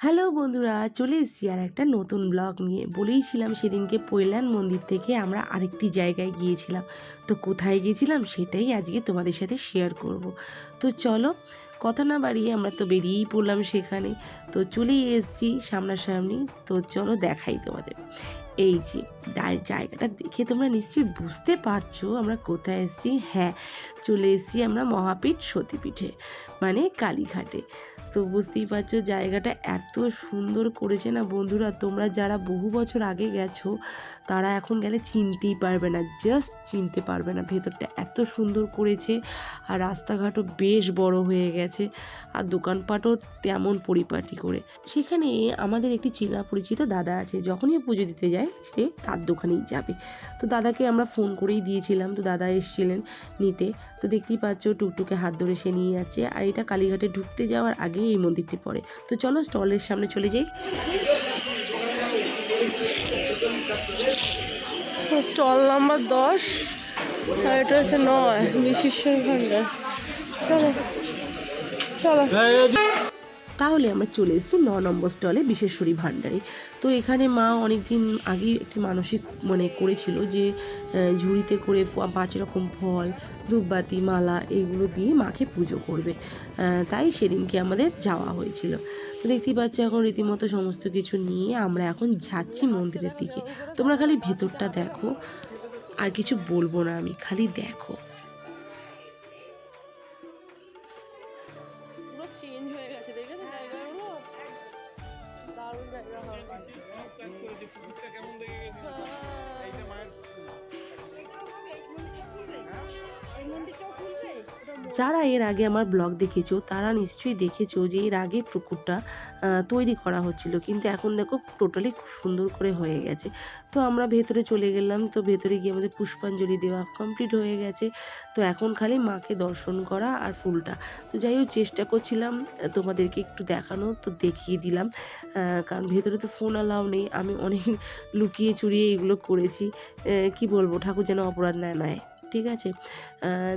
Hello বন্ধুরা, চলে এসেছি আর একটা নতুন ব্লগ নিয়ে। বলেইছিলাম সেদিনকে পৈলান মন্দির থেকে আমরা আরেকটি জায়গায় গিয়েছিলাম। তো কোথায় গিয়েছিলাম সেটাই আজকে তোমাদের সাথে শেয়ার করব। তো চলো, কথা না বাড়িয়ে আমরা তো বেরিয়েই পড়লাম সেখানে। তো চলেই এসেছি সামনাসামনি। তো চলো দেখাই তোমাদের। এই যে জায়গাটা দেখে তোমরা নিশ্চয়ই বুঝতে পারছ আমরা কোথায় এসেছি। হ্যাঁ চলে এসেছি আমরা মহাপীঠ সতীপীঠে মানে কালীঘাটে। তো বুঝতেই পারছ জায়গাটা এত সুন্দর করেছে না বন্ধুরা? তোমরা যারা বহু বছর আগে গেছো, তারা এখন গেলে চিনতেই পারবে না জাস্ট চিনতে পারবে না। ভেতরটা এত সুন্দর করেছে আর রাস্তাঘাটও বেশ বড় হয়ে গেছে আর দোকানপাটও তেমন পরিপাটি করে। সেখানে আমাদের একটি চেনা পরিচিত দাদা আছে, যখনই পুজো দিতে যায়, সে তার দোকানেই যাবে। তো দাদাকে আমরা ফোন করেই দিয়েছিলাম। তো দাদা এসেছিলেন নিতে। তো দেখতেই পাচ্ছ টুকটুকে হাত ধরে সে নিয়ে যাচ্ছে। আর এটা কালীঘাটে ঢুকতে যাওয়ার আগেই এই মন্দিরটি পড়ে। তো চলো স্টলের সামনে চলে যাই। স্টল নাম্বার দশ। আর এটা হচ্ছে নয় বিশ্বেশ্বর ভান্ডার চলো চলো। তাহলে আমরা চলে এসেছি ন নম্বর স্টলে বিশেশ্বরী ভাণ্ডারে তো এখানে মা অনেক দিন আগে একটি মানসিক মানে করেছিল যে ঝুড়িতে করে পাঁচ রকম ফল, ধূপবাতি, মালা এগুলো দিয়ে মাকে পুজো করবে। তাই সেদিনকে আমাদের যাওয়া হয়েছিল। তো দেখতেই পাচ্ছ এখন রীতিমতো সমস্ত কিছু নিয়ে আমরা এখন যাচ্ছি মন্দিরের দিকে। তোমরা খালি ভেতরটা দেখো, আর কিছু বলব না আমি, খালি দেখো। পুরো চেঞ্জ হয়ে গেছে দেখেছ? জায়গাগুলো? দারুণ জায়গা হবে যারা এর আগে আমার ব্লগ দেখেছ, তারা নিশ্চয়ই দেখেছ যে এর আগে পুকুরটা তৈরি করা হচ্ছিল। কিন্তু এখন দেখো টোটালি খুব সুন্দর করে হয়ে গেছে। তো আমরা ভেতরে চলে গেলাম, তো ভেতরে গিয়ে আমাদের পুষ্পাঞ্জলি দেওয়া কমপ্লিট হয়ে গেছে। তো এখন খালি মাকে দর্শন করা আর ফুলটা। তো যাই হোক, চেষ্টা করছিলাম তোমাদেরকে একটু দেখানো, তো দেখিয়ে দিলাম। কারণ ভেতরে তো ফোন অ্যালাউ নেই। আমি অনেক লুকিয়ে চুরিয়ে এগুলো করেছি। কি বলব? ঠাকুর যেন অপরাধ না নেয়। ঠিক আছে?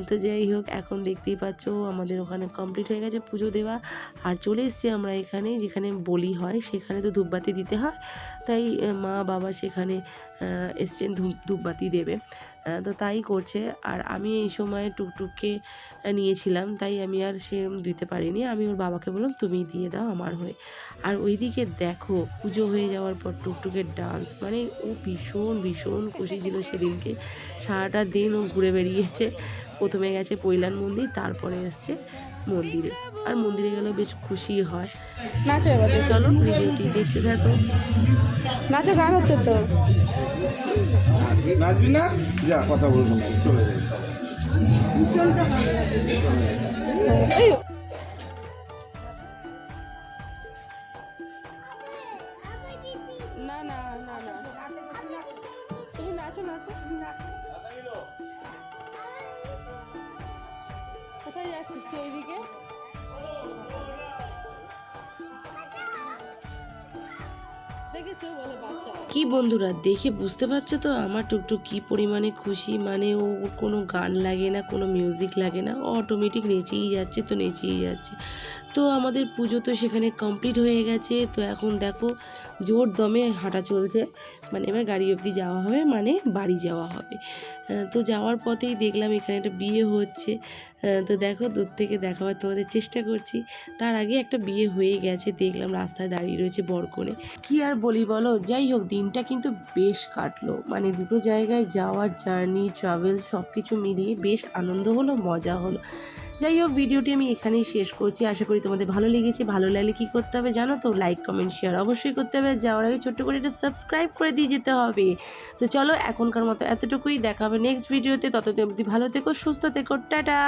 তো যাই হোক, এখন দেখতেই পাচ্ছ আমাদের ওখানে কমপ্লিট হয়ে গেছে পুজো দেওয়া। আর চলে এসেছি আমরা এখানে, যেখানে বলি হয়, সেখানে তো ধূপবাতি দিতে হয়। তাই মা বাবা সেখানে এসছেন ধূপ, ধূপবাতি দেবে। তো তাই করছে। আর আমি এই সময় টুকটুককে নিয়েছিলাম। তাই আমি আর সে দিতে পারিনি। আমি ওর বাবাকে বললাম, তুমি দিয়ে দাও আমার হয়ে। আর ওইদিকে দেখো, পুজো হয়ে যাওয়ার পর টুকটুকের ডান্স মানে ও ভীষণ ভীষণ খুশি ছিল সেদিনকে। সারাটা দিন ও ঘুরে বেরিয়েছে প্রথমে গেছে পৈলান মন্দির তারপরে এসছে মন্দিরে। আর মন্দিরে গেলে বেশ খুশি হয়। নাচো এবার চলো ভিডিওটি দেখতে থাকো। নাচো গান হচ্ছে তো। নাচবি না? যা কথা বলব না চলে যাই। না না না না। তুমি নাচো নাচো। তুই ওইদিকে কি বন্ধুরা, দেখে বুঝতে পারছ তো আমার টুকটুক কি পরিমাণে খুশি? মানে ও কোনো গান লাগে না, কোনো মিউজিক লাগে না ও অটোমেটিক নেচেই যাচ্ছে তো নেচেই যাচ্ছে। তো আমাদের পুজো তো সেখানে কমপ্লিট হয়ে গেছে, তো এখন দেখো জোর দমে হাঁটা চলছে। মানে এবার গাড়ি অবধি যাওয়া হবে মানে বাড়ি যাওয়া হবে। তো যাওয়ার পথেই দেখলাম এখানে একটা বিয়ে হচ্ছে। তো দেখো, দূর থেকে দেখাবার তোমাদের চেষ্টা করছি। তার আগে একটা বিয়ে হয়ে গেছে, দেখলাম রাস্তায় দাঁড়িয়ে রয়েছে বরকনে কি আর বলি বলো? যাই হোক, দিনটা কিন্তু বেশ কাটলো। মানে দুটো জায়গায় যাওয়ার জার্নি ট্রাভেল সব কিছু মিলিয়ে বেশ আনন্দ হলো, মজা হলো। যাই হোক, ভিডিওটি আমি এখানেই শেষ করছি। আশা করি তোমাদের ভালো লেগেছে। ভালো লাগলে কী করতে হবে জানো তো? লাইক কমেন্ট শেয়ার অবশ্যই করতে হবে। যাওয়ার আগে ছোট্ট করে এটা সাবস্ক্রাইব করে দিয়ে যেতে হবে। তো চলো, এখনকার মতো এতটুকুই। দেখা হবে নেক্সট ভিডিওতে ততদিন অবধি ভালো থেকো, সুস্থ থেকো। টাটা!